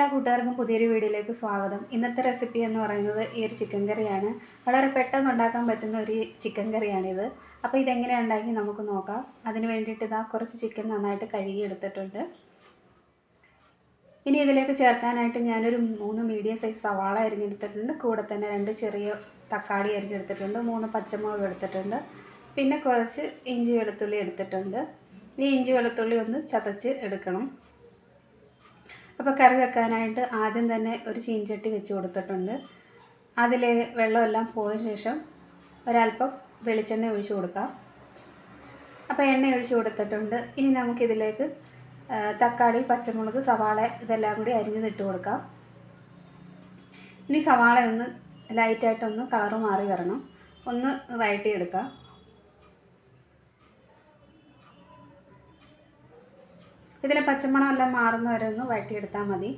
എല്ലാ കൂട്ടുകാർക്കും പുതിയൊരു വീഡിയോയിലേക്ക് സ്വാഗതം. ഇന്നത്തെ റെസിപ്പി എന്ന് പറയുന്നത് ഈ ഒരു ചിക്കൻ കറിയാണ്. വളരെ പെട്ടെന്ന് ഉണ്ടാക്കാൻ പറ്റുന്ന ഒരു ചിക്കൻ കറിയാണിത്. അപ്പോൾ ഇതെങ്ങനെയാണ് ഉണ്ടാക്കി നമുക്ക് നോക്കാം. അതിന് വേണ്ടിയിട്ട് ഇതാ കുറച്ച് ചിക്കൻ നന്നായിട്ട് കഴുകി എടുത്തിട്ടുണ്ട് ഇനി ഇതിലേക്ക് ചേർക്കാനായിട്ട് ഞാനൊരു മൂന്ന് മീഡിയം സൈസ് സവാള അരിഞ്ഞെടുത്തിട്ടുണ്ട്. കൂടെ തന്നെ രണ്ട് ചെറിയ തക്കാളി അരിഞ്ഞെടുത്തിട്ടുണ്ട്. മൂന്ന് പച്ചമുളക് എടുത്തിട്ടുണ്ട്. പിന്നെ കുറച്ച് ഇഞ്ചി വെളുത്തുള്ളി എടുത്തിട്ടുണ്ട്. ഈ ഇഞ്ചി വെളുത്തുള്ളി ഒന്ന് ചതച്ച് എടുക്കണം. അപ്പോൾ കറി വെക്കാനായിട്ട് ആദ്യം തന്നെ ഒരു ചീഞ്ചട്ടി വെച്ച് കൊടുത്തിട്ടുണ്ട്. അതിൽ വെള്ളമെല്ലാം പോയ ശേഷം ഒരല്പം വെളിച്ചെണ്ണ ഒഴിച്ചു കൊടുക്കാം. അപ്പോൾ എണ്ണ ഒഴിച്ചു കൊടുത്തിട്ടുണ്ട്. ഇനി നമുക്കിതിലേക്ക് തക്കാളി പച്ചമുളക് സവാള ഇതെല്ലാം കൂടി അരിഞ്ഞിട്ട് കൊടുക്കാം. ഇനി സവാള ഒന്ന് ലൈറ്റായിട്ടൊന്ന് കളറ് മാറി വരണം. ഒന്ന് വഴട്ടിയെടുക്കാം ഇതിലെ പച്ചമണം എല്ലാം മാറുന്ന വരെ ഒന്ന് വഴറ്റിയെടുത്താൽ മതി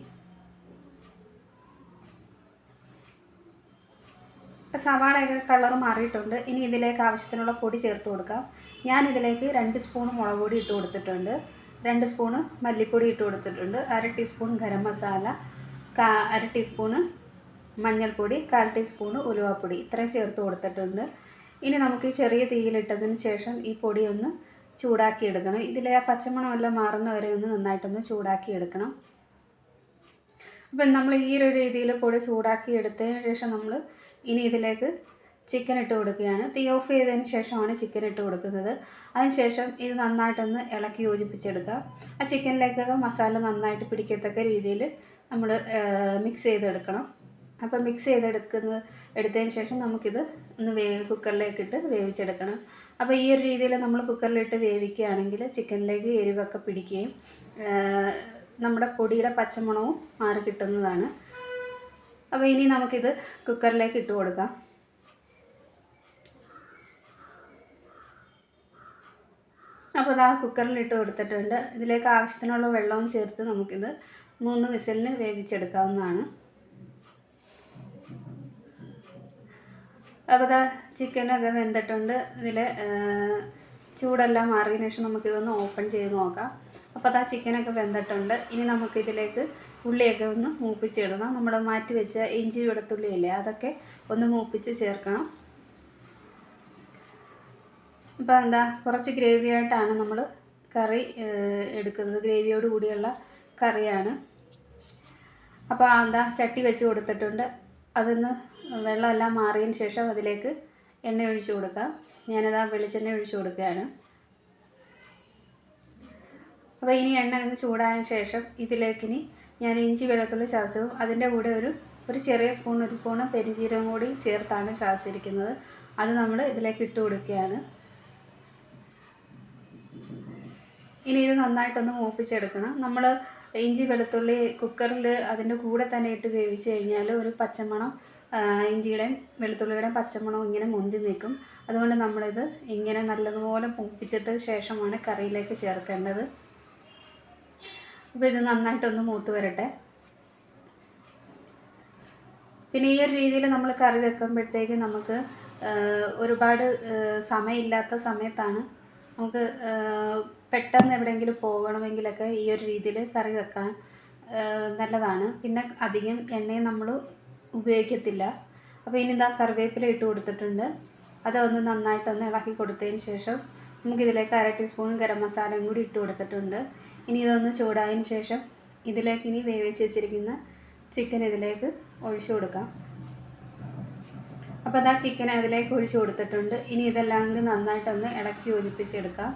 സവാളയൊക്കെ കളർ മാറിയിട്ടുണ്ട്. ഇനി ഇതിലേക്ക് ആവശ്യത്തിനുള്ള പൊടി ചേർത്ത് കൊടുക്കാം. ഞാൻ ഇതിലേക്ക് രണ്ട് സ്പൂൺ മുളക് പൊടി ഇട്ട് കൊടുത്തിട്ടുണ്ട്. രണ്ട് സ്പൂണ് മല്ലിപ്പൊടി ഇട്ട് കൊടുത്തിട്ടുണ്ട്. അര ടീസ്പൂൺ ഗരം മസാല കാ അര ടീസ്പൂണ് മഞ്ഞൾപ്പൊടി കാൽ ടീസ്പൂണ് ഉലുവാപ്പൊടി. ഇത്രയും ചേർത്ത് കൊടുത്തിട്ടുണ്ട്. ഇനി നമുക്ക് ഈ ചെറിയ തീയിലിട്ടതിന് ശേഷം ഈ പൊടിയൊന്ന് ചൂടാക്കി എടുക്കണം ഇതിലെ ആ പച്ചമണമെല്ലാം മാറുന്ന വരെ ഒന്ന് നന്നായിട്ടൊന്ന് ചൂടാക്കി എടുക്കണം അപ്പം നമ്മൾ ഈ ഒരു രീതിയിൽ പൊടി ചൂടാക്കി എടുത്തതിന് ശേഷം നമ്മൾ ഇനി ഇതിലേക്ക് ചിക്കൻ ഇട്ട് കൊടുക്കുകയാണ്. തീ ഓഫ് ചെയ്തതിന് ശേഷമാണ് ചിക്കൻ ഇട്ട് കൊടുക്കുന്നത്. അതിനുശേഷം ഇത് നന്നായിട്ടൊന്ന് ഇളക്കി യോജിപ്പിച്ചെടുക്കുക. ആ ചിക്കനിലേക്കൊക്കെ മസാല നന്നായിട്ട് പിടിക്കത്തക്ക രീതിയിൽ നമ്മൾ മിക്സ് ചെയ്തെടുക്കണം. അപ്പോൾ മിക്സ് ചെയ്തെടുക്കുന്ന എടുത്തതിന് ശേഷം നമുക്കിത് ഒന്ന് വേവ് കുക്കറിലേക്ക് ഇട്ട് വേവിച്ചെടുക്കണം. അപ്പോൾ ഈ ഒരു രീതിയിൽ നമ്മൾ കുക്കറിലിട്ട് വേവിക്കുകയാണെങ്കിൽ ചിക്കനിലേക്ക് എരിവൊക്കെ പിടിക്കുകയും നമ്മുടെ പൊടിയുടെ പച്ചമണവും മാറി കിട്ടുന്നതാണ്. അപ്പോൾ ഇനി നമുക്കിത് കുക്കറിലേക്ക് ഇട്ട് കൊടുക്കാം. അപ്പോൾ ഇതാ കുക്കറിൽ ഇട്ട് കൊടുത്തിട്ടുണ്ട്. ഇതിലേക്ക് ആവശ്യത്തിനുള്ള വെള്ളവും ചേർത്ത് നമുക്കിത് മൂന്ന് വിസലിന് വേവിച്ചെടുക്കാവുന്നതാണ്. അപ്പോൾ ചിക്കനൊക്കെ വെന്തിട്ടുണ്ട്. ഇതിൽ ചൂടെല്ലാം മാറിയതിന് ശേഷം നമുക്കിതൊന്ന് ഓപ്പൺ ചെയ്ത് നോക്കാം. അപ്പോൾ അതാ ചിക്കനൊക്കെ വെന്തിട്ടുണ്ട്. ഇനി നമുക്കിതിലേക്ക് ഉള്ളിയൊക്കെ ഒന്ന് മൂപ്പിച്ചിടണം. നമ്മൾ മാറ്റി വെച്ച ഇഞ്ചി വെളുത്തുള്ളിയില്ലേ അതൊക്കെ ഒന്ന് മൂപ്പിച്ച് ചേർക്കണം. അപ്പോൾ എന്താ കുറച്ച് ഗ്രേവി ആയിട്ടാണ് നമ്മൾ കറി എടുക്കുന്നത്. ഗ്രേവിയോട് കൂടിയുള്ള കറിയാണ്. അപ്പോൾ എന്താ ചട്ടി വെച്ച് കൊടുത്തിട്ടുണ്ട്. അതിന്ന് വെള്ളമെല്ലാം മാറിയതിന് ശേഷം അതിലേക്ക് എണ്ണ ഒഴിച്ച് കൊടുക്കാം. ഞാനത് ആ വെളിച്ചെണ്ണ ഒഴിച്ച് കൊടുക്കുകയാണ്. അപ്പോൾ ഇനി എണ്ണ ഒന്ന് ചൂടായതിന് ശേഷം ഇതിലേക്കിനി ഞാൻ ഇഞ്ചി വെളുത്തുള്ളി ചതച്ചതും അതിന്റെ കൂടെ ഒരു ഒരു ചെറിയ സ്പൂൺ ഒരു സ്പൂണ് പെരിഞ്ചീരകം കൂടി ചേർത്താണ് ചതച്ചിരിക്കുന്നത്. അത് നമ്മൾ ഇതിലേക്ക് ഇട്ട് കൊടുക്കുകയാണ്. ഇനി ഇത് നന്നായിട്ടൊന്ന് മൂപ്പിച്ചെടുക്കണം. നമ്മൾ ഇഞ്ചി വെളുത്തുള്ളി കുക്കറിൽ അതിന്റെ കൂടെ തന്നെ ഇട്ട് വേവിച്ച് കഴിഞ്ഞാൽ ഒരു പച്ചമണം ഇഞ്ചിയുടെയും വെളുത്തുള്ളിയുടെയും പച്ചമണം ഇങ്ങനെ മുന്തി നിൽക്കും. അതുകൊണ്ട് നമ്മളിത് ഇങ്ങനെ നല്ലതുപോലെ മൂപ്പിച്ചിട്ട് ശേഷമാണ് കറിയിലേക്ക് ചേർക്കേണ്ടത്. അപ്പോൾ ഇത് നന്നായിട്ടൊന്ന് മൂത്ത് വരട്ടെ. പിന്നെ ഈ ഒരു രീതിയിൽ നമ്മൾ കറി വെക്കുമ്പോഴത്തേക്ക് നമുക്ക് ഒരുപാട് സമയമില്ലാത്ത സമയത്താണ് നമുക്ക് പെട്ടെന്ന് എവിടെയെങ്കിലും പോകണമെങ്കിലൊക്കെ ഈ ഒരു രീതിയിൽ കറി വെക്കാൻ നല്ലതാണ്. പിന്നെ അധികം എണ്ണയും നമ്മൾ ഉപയോഗിക്കത്തില്ല. അപ്പോൾ ഇനി ഇതാ കറിവേപ്പില ഇട്ട് കൊടുത്തിട്ടുണ്ട്. അതൊന്ന് നന്നായിട്ടൊന്ന് ഇളക്കി കൊടുത്തതിന് ശേഷം നമുക്കിതിലേക്ക് അര ടീസ്പൂൺ ഗരം മസാലയും കൂടി ഇട്ട് കൊടുത്തിട്ടുണ്ട്. ഇനി ഇതൊന്ന് ചൂടായതിന് ശേഷം ഇതിലേക്ക് ഇനി വേവിച്ച് വെച്ചിരിക്കുന്ന ചിക്കൻ ഇതിലേക്ക് ഒഴിച്ചു കൊടുക്കാം. അപ്പോൾ അതാ ചിക്കൻ അതിലേക്ക് ഒഴിച്ചു കൊടുത്തിട്ടുണ്ട്. ഇനി ഇതെല്ലാം കൂടി നന്നായിട്ടൊന്ന് ഇളക്കി യോജിപ്പിച്ചെടുക്കാം.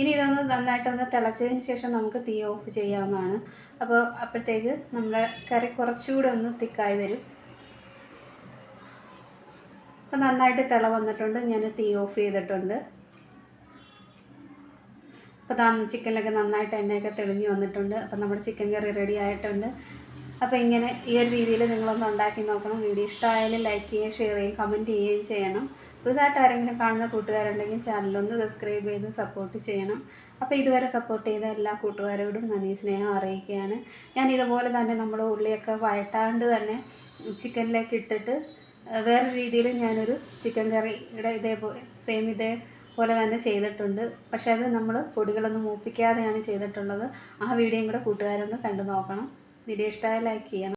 ഇനി ഇതൊന്ന് നന്നായിട്ടൊന്ന് തിളച്ചതിന് ശേഷം നമുക്ക് തീ ഓഫ് ചെയ്യാവുന്നതാണ്. അപ്പോൾ അപ്പോഴത്തേക്ക് നമ്മുടെ കറി കുറച്ചുകൂടെ ഒന്ന് തിക്കായി വരും. അപ്പോൾ നന്നായിട്ട് തിള വന്നിട്ടുണ്ട്. ഞാൻ തീ ഓഫ് ചെയ്തിട്ടുണ്ട്. അപ്പോൾ താ ചിക്കനിലൊക്കെ നന്നായിട്ട് എണ്ണയൊക്കെ തെളിഞ്ഞ് വന്നിട്ടുണ്ട്. അപ്പോൾ നമ്മുടെ ചിക്കൻ കറി റെഡി ആയിട്ടുണ്ട്. അപ്പോൾ ഇങ്ങനെ ഈ ഒരു രീതിയിൽ നിങ്ങളൊന്ന് ഉണ്ടാക്കി നോക്കണം. വീഡിയോ ഇഷ്ടമായാലും ലൈക്ക് ചെയ്യുകയും ഷെയർ ചെയ്യുകയും കമന്റ് ചെയ്യുകയും ചെയ്യണം. പുതുതായിട്ട് ആരെങ്കിലും കാണുന്ന കൂട്ടുകാരുണ്ടെങ്കിൽ ചാനലൊന്ന് സബ്സ്ക്രൈബ് ചെയ്ത് സപ്പോർട്ട് ചെയ്യണം. അപ്പോൾ ഇതുവരെ സപ്പോർട്ട് ചെയ്ത എല്ലാ കൂട്ടുകാരോടും നന്ദി സ്നേഹം അറിയിക്കുകയാണ്. ഞാൻ ഇതുപോലെ തന്നെ നമ്മൾ ഉള്ളിയൊക്കെ വഴട്ടാണ്ട് തന്നെ ചിക്കനിലേക്ക് ഇട്ടിട്ട് വേറെ രീതിയിൽ ഞാനൊരു ചിക്കൻ കറിയുടെ ഇതേപോലെ സെയിം ഇതേ പോലെ തന്നെ ചെയ്തിട്ടുണ്ട്. പക്ഷേ അത് നമ്മൾ പൊടികളൊന്നും മൂപ്പിക്കാതെയാണ് ചെയ്തിട്ടുള്ളത്. ആ വീഡിയോയും കൂടെ കൂട്ടുകാരൊന്ന് കണ്ടു നോക്കണം. വീഡിയോ ഇഷ്ടമായ ലൈക്ക് ചെയ്യണം.